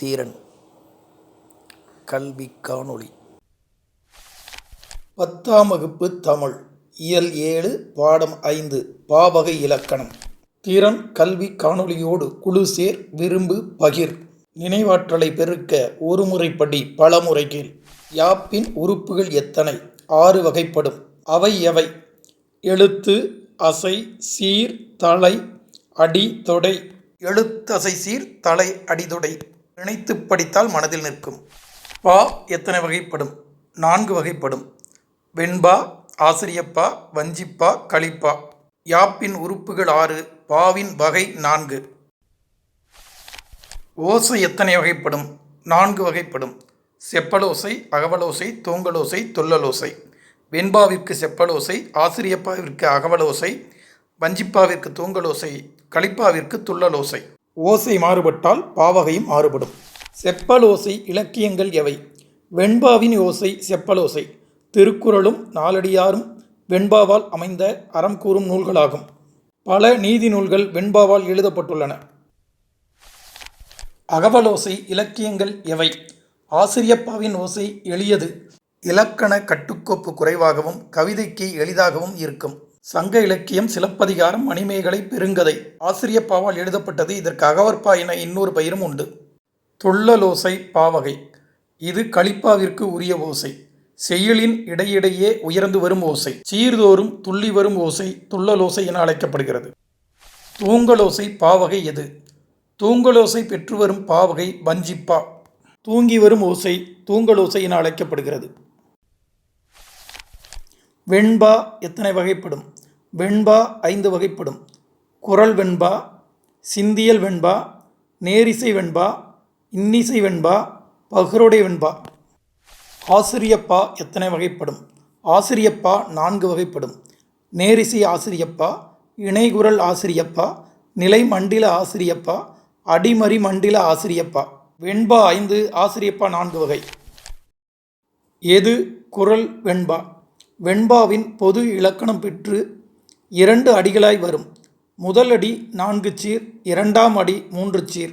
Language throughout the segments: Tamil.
தீரன். கல்வி காணொளி. பத்தாம் வகுப்பு தமிழ். இயல் ஏழு பாடம் ஐந்து பாவகை இலக்கணம். திறன் கல்வி காணொளியோடு குழு சேர் விரும்பு பகிர். நினைவாற்றலை பெருக்க ஒரு முறைப்படி பல முறைகள். யாப்பின் உறுப்புகள் எத்தனை? ஆறு வகைப்படும். அவை எவை? எழுத்து அசை சீர் தலை அடி தொடை. எழுத்தசை சீர் தலை அடிதொடை நினைத்து படித்தால் மனதில் நிற்கும். பா எத்தனை வகைப்படும்? நான்கு வகைப்படும். வெண்பா ஆசிரியப்பா வஞ்சிப்பா களிப்பா. யாப்பின் உறுப்புகள் ஆறு பாவின் வகை நான்கு. ஓசை எத்தனை வகைப்படும்? நான்கு வகைப்படும். செப்பலோசை அகவலோசை தூங்கலோசை தொல்லலோசை. வெண்பாவிற்கு செப்பலோசை ஆசிரியப்பாவிற்கு அகவலோசை வஞ்சிப்பாவிற்கு தூங்கலோசை களிப்பாவிற்கு துள்ளலோசை. ஓசை மாறுபட்டால் பாவகையும் மாறுபடும். செப்பலோசை இலக்கியங்கள் எவை? வெண்பாவின் ஓசை செப்பலோசை திருக்குறளும் நாலடியாரும் வெண்பாவால் அமைந்த அறம் கூறும் நூல்களாகும். பல நீதி நூல்கள் வெண்பாவால் எழுதப்பட்டுள்ளன. அகவலோசை இலக்கியங்கள் எவை? ஆசிரியப்பாவின் ஓசை எளியது. இலக்கண கட்டுக்கோப்பு குறைவாகவும் கவிதைக்கு எளிதாகவும் இருக்கும். சங்க இலக்கியம் சிலப்பதிகாரம் மணிமேகலை பெருங்கதை. ஆசிரியப்பாவால் எழுதப்பட்டது. இதற்கு அகவற்பா என இன்னொரு பெயரும் உண்டு. துள்ளலோசை பாவகை. இது களிப்பாவிற்கு உரிய ஓசை. செயலின் இடையிடையே உயர்ந்து வரும் ஓசை. சீர்தோறும் துள்ளி வரும் ஓசை துள்ளலோசை என அழைக்கப்படுகிறது. தூங்கலோசை பாவகை எது? தூங்கலோசை பெற்று வரும் பாவகை வஞ்சிப்பா. தூங்கி வரும் ஓசை தூங்கலோசை என அழைக்கப்படுகிறது. வெண்பா எத்தனை வகைப்படும்? வெண்பா ஐந்து வகைப்படும். குரல் வெண்பா சிந்தியல் வெண்பா நேரிசை வெண்பா இன்னிசை வெண்பா பகுரோடை வெண்பா. ஆசிரியப்பா எத்தனை வகைப்படும்? ஆசிரியப்பா நான்கு வகைப்படும். நேரிசை ஆசிரியப்பா இணைகுரல் ஆசிரியப்பா நிலை மண்டில ஆசிரியப்பா அடிமறி மண்டில ஆசிரியப்பா. வெண்பா ஐந்து ஆசிரியப்பா நான்கு வகை. எது? குரல் வெண்பா. வெண்பாவின் பொது இலக்கணம் பெற்று இரண்டு அடிகளாய் வரும். முதல் அடி நான்கு சீர் இரண்டாம் அடி மூன்று சீர்.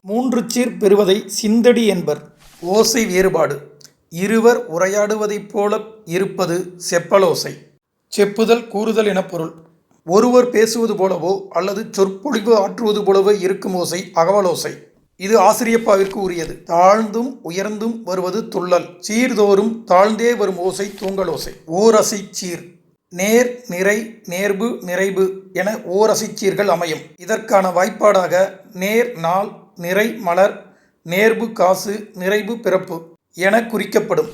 மூன்று சீர் பெறுவதை சிந்தடி என்பர். ஓசை வேறுபாடு. இருவர் உரையாடுவதைப் போல இருப்பது செப்பலோசை. செப்புதல் கூறுதல் என பொருள். ஒருவர் பேசுவது போலவோ அல்லது சொற்பொழிவு ஆற்றுவது போலவோ இருக்கும் ஓசை அகவலோசை. இது ஆசிரியப்பாவிற்கு உரியது. தாழ்ந்தும் உயர்ந்தும் வருவது துள்ளல். சீர்தோறும் தாழ்ந்தே வரும் ஓசை தூங்கலோசை. ஓரசை சீர். நேர் நிறை நேர்பு நிறைவு என ஓரசை சீர்கள் அமையும். இதற்கான வாய்ப்பாடாக நேர் நாள் நிறை மலர் நேர்பு காசு நிறைவு பிறப்பு என குறிக்கப்படும்.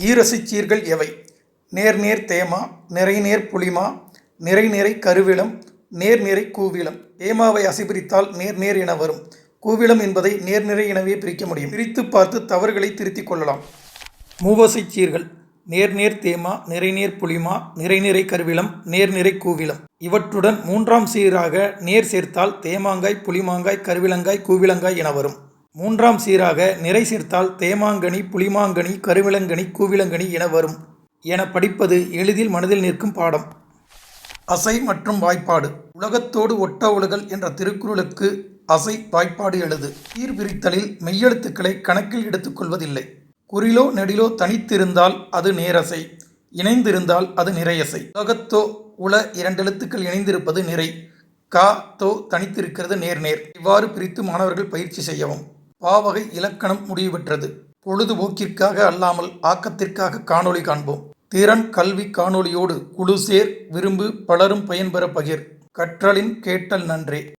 ஈரசை சீர்கள் எவை? நேர் நேர் தேமா நிறை நேர் புளிமா நிறை நிறை கருவிளம் நேர் நிறை கூவிளம். தேமாவை அசிபிரித்தால் நேர் நேர் என வரும். கூவிளம் என்பதை நேர்நிறை எனவே பிரிக்க முடியும். பிரித்து பார்த்து தவறுகளை திருத்திக் கொள்ளலாம். மூவசைச் சீர்கள் நேர்நேர் தேமா நிறைநேர் புளிமா நிறைநிறை கருவிளம் நேர்நிறை கூவிளம். இவற்றுடன் மூன்றாம் சீராக நேர் சேர்த்தால் தேமாங்காய் புளிமாங்காய் கருவிலங்காய் கூவிலங்காய் என வரும். மூன்றாம் சீராக நிறை சேர்த்தால் தேமாங்கனி புளிமாங்கனி கருவிளங்கனி கூவிளங்கனி என வரும். என படிப்பது எளிதில் மனதில் நிற்கும் பாடம். அசை மற்றும் வாய்ப்பாடு. உலகத்தோடு ஒட்ட ஒழுகல் என்ற திருக்குறளுக்கு அசை வாய்ப்பாடு எழுது. சீர்பிரித்தலில் மெய்யெழுத்துக்களை கணக்கில் எடுத்துக்கொள்வதில்லை குறிலோ நெடிலோ தனித்திருந்தால் அது நேரசை. இணைந்திருந்தால் அது நிறையசை. உலகத்தோ உல இரண்டெழுத்துக்கள் இணைந்திருப்பது நிறை. கா தோ தனித்திருக்கிறது நேர் நேர். இவ்வாறு பிரித்து மாணவர்கள் பயிற்சி செய்யவும். பாவகை இலக்கணம் முடிவு பெற்றது. பொழுதுபோக்கிற்காக அல்லாமல் ஆக்கத்திற்காக காணொளி காண்போம். திறன் கல்வி காணொளியோடு குழு சேர் விரும்பு பலரும் பயன்பெற பகிர். கற்றலின் கேட்டல் நன்றே.